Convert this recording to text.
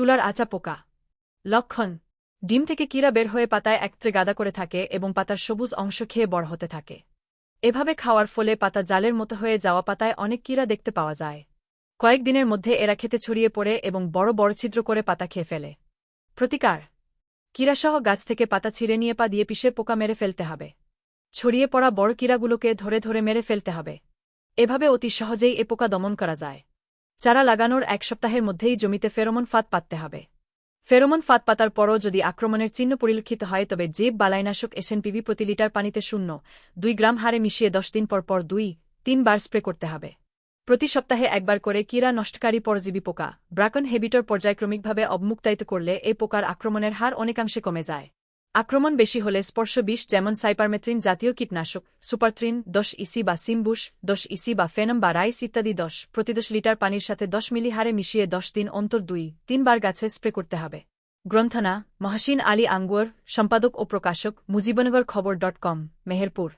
তুলার আচা পোকা। লক্ষণ, ডিম থেকে কীরা বের হয়ে পাতায় একত্রে গাদা করে থাকে এবং পাতার সবুজ অংশ খেয়ে বড় হতে থাকে। এভাবে খাওয়ার ফলে পাতা জালের মতো হয়ে যাওয়া পাতায় অনেক কীরা দেখতে পাওয়া যায়। কয়েকদিনের মধ্যে এরা খেতে ছড়িয়ে পড়ে এবং বড় বড় ছিদ্র করে পাতা খেয়ে ফেলে। প্রতিকার, কীরাসহ গাছ থেকে পাতা ছিঁড়ে নিয়ে পা দিয়ে পিষে পোকা মেরে ফেলতে হবে। ছড়িয়ে পড়া বড় কীরাগুলোকে ধরে ধরে মেরে ফেলতে হবে। এভাবে অতি সহজেই এ পোকা দমন করা যায়। চারা লাগানোর এক সপ্তাহের মধ্যেই জমিতে ফেরোমন ফাঁদ পাততে হবে। ফেরোমন ফাঁদ পাতার পরও যদি আক্রমণের চিহ্ন পরিলক্ষিত হয়, তবে জেব বালাইনাশক এসএনপিভি প্রতি লিটার পানিতে শূন্য, দুই গ্রাম হারে মিশিয়ে দশ দিন পর পর দুই, তিনবার স্প্রে করতে হবে। প্রতি সপ্তাহে একবার করে কীরা নষ্টকারী পরজীবী পোকা, ব্রাকন হেবিটর পর্যায়ক্রমিকভাবে অবমুক্তায়িত করলে এই পোকার আক্রমণের হার অনেকাংশে কমে যায়। আক্রমণ বেশি হলে স্পর্শ বিষ যেমন সাইপারমেথ্রিন জাতীয় কীটনাশক, সুপারথ্রিন দশ ইসি বা সিমবুশ, দশ ইসি বা ফেনম বা রাইস ইত্যাদি দশ প্রতি দশ লিটার পানির সাথে দশ মিলি হারে মিশিয়ে দশ দিন অন্তর দুই, তিনবার গাছে স্প্রে করতে হবে। গ্রন্থনা, মহাসিন আলী আঙ্গুয়ার সম্পাদক ও প্রকাশক, মুজিবনগর খবর ডট কম, মেহেরপুর।